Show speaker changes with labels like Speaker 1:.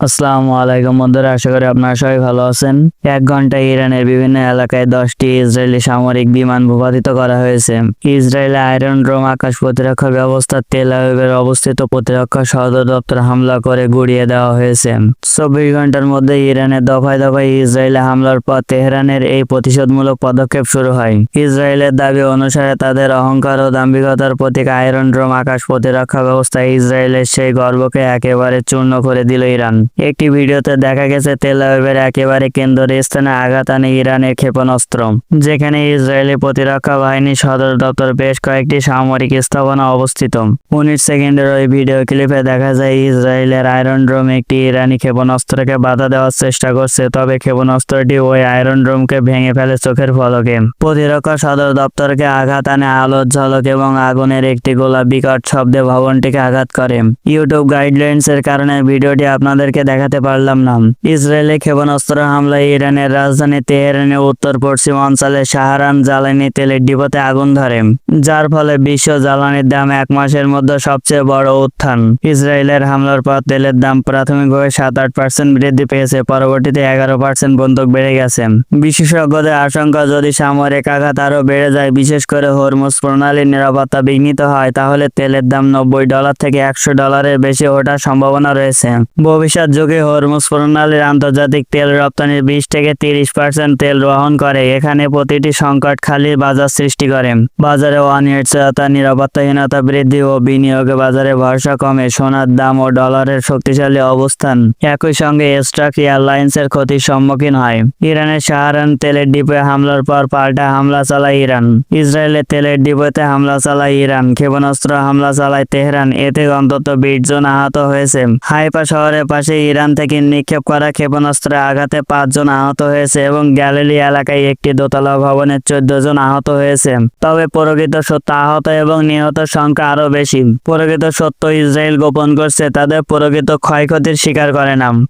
Speaker 1: আসসালামু আলাইকুম বন্ধুরা, আশা করি আপনারা সবাই ভালো আছেন। এক ঘন্টায় ইরানের বিভিন্ন এলাকায় দশটি ইসরায়েলি সামরিক বিমান ভূপাতিত করা হয়েছে। ইসরায়েলে আয়রন ড্রোম আকাশ প্রতিরক্ষা ব্যবস্থা, তেল আবিবের অবস্থিত প্রতিরক্ষা সদর দপ্তর হামলা করে গুড়িয়ে দেওয়া হয়েছে। চব্বিশ ঘণ্টার মধ্যে ইরানের দফায় দফায় ইসরায়েলে হামলার পর তেহরানের এই প্রতিশোধমূলক পদক্ষেপ শুরু হয়। ইসরায়েলের দাবি অনুসারে তাদের অহংকার ও দাম্ভিকতার প্রতীক আয়রন ড্রোম আকাশ প্রতিরক্ষা ব্যবস্থা ইসরায়েলের সেই গর্বকে একেবারে চূর্ণ করে দিল ইরান। একটি ভিডিওতে দেখা গেছে তেল আবিবের একেবারে কেন্দ্রের স্থানে আঘাত আনে ইরানের ক্ষেপণাস্ত্র, যেখানে ইসরায়েলি প্রতিরক্ষা বাহিনীর সদর দপ্তর বেশ কয়েকটি সামরিক স্থাপনা অবস্থিত। উনিশ সেকেন্ডের ওই ভিডিও ক্লিপে দেখা যায়, ইসরায়েলের আয়রন ড্রোম একটি ইরানি ক্ষেপণাস্ত্রকে বাধা দেওয়ার চেষ্টা করছে, তবে ক্ষেপণাস্ত্রটি ওই আয়রন ড্রোমকে ভেঙে ফেলে চোখের ফলকে। প্রতিরক্ষা সদর দপ্তরকে আঘাত আনে আলোর ঝলক এবং আগুনের একটি গোলা বিকট শব্দে ভবনটিকে আঘাত করে। ইউটিউব গাইডলাইন্স এর কারণে ভিডিওটি আপনাদেরকে দেখাতে পারলাম না। ইসরায়েলে ক্ষেপণাস্ত্র হামলায় ইরানের রাজধানী তেহরানের উত্তর পশ্চিম অঞ্চলে সাহারান জ্বালানি তেলের ডিপোতে আগুন ধরে, যার ফলে বিশ্ব জ্বালানির দাম এক মাসের মধ্যে সবচেয়ে বড় উত্থান। ইসরায়েলের হামলার পর তেলের দাম প্রাথমিকভাবে সাত আট পার্সেন্ট বৃদ্ধি পেয়েছে, পরবর্তীতে এগারো পার্সেন্ট পর্যন্ত বেড়ে গেছে। বিশেষজ্ঞদের আশঙ্কা, যদি সামরিক আঘাত আরও বেড়ে যায়, বিশেষ করে হরমুজ প্রণালীর নিরাপত্তা বিঘ্নিত হয়, তাহলে তেলের দাম নব্বই ডলার থেকে একশো ডলারের বেশি ওঠার সম্ভাবনা রয়েছে। ভবিষ্যৎ যুগে হরমুজ প্রণালীর আন্তর্জাতিক তেল রপ্তানির বিশ থেকে তিরিশ পার্সেন্ট তেল গ্রহণ করে। এখানে প্রতিটি সংকট খালি বাজার সৃষ্টি করে। বাজারে অনিশ্চয়তা, নিরাপত্তাহীনতা বৃদ্ধি ও বিনিয়োগে বাজারে ভরসা কমে সোনার দাম ও ডলারের শক্তিশালী অবস্থান একই সঙ্গে স্ট্রাক এয়ারলাইন্সের ক্ষতির সম্মুখীন হয়। ইরানের সাহারান তেলের ডিপোয়ে হামলার পর পাল্টা হামলা চালায় ইরান। ইসরায়েলের তেলের ডিপোতে হামলা চালায় ইরান। ক্ষেপণাস্ত্র হামলা চালায় তেহরান। এতে অন্তত বিশ জন আহত হয়েছে। হাইপা শহরের পাশে ইরান থেকে নিক্ষেপ করা ক্ষেপণাস্ত্রে আঘাতে পাঁচজন আহত হয়েছে এবং গ্যালিলি এলাকায় একটি দোতলা ভবনের চোদ্দ জন আহত হয়েছে। তবে প্রকৃত সত্য আহত এবং নিহত সংখ্যা আরও বেশি। প্রকৃত সত্য ইসরায়েল গোপন করছে, তাদের প্রকৃত ক্ষয়ক্ষতির স্বীকার করে না।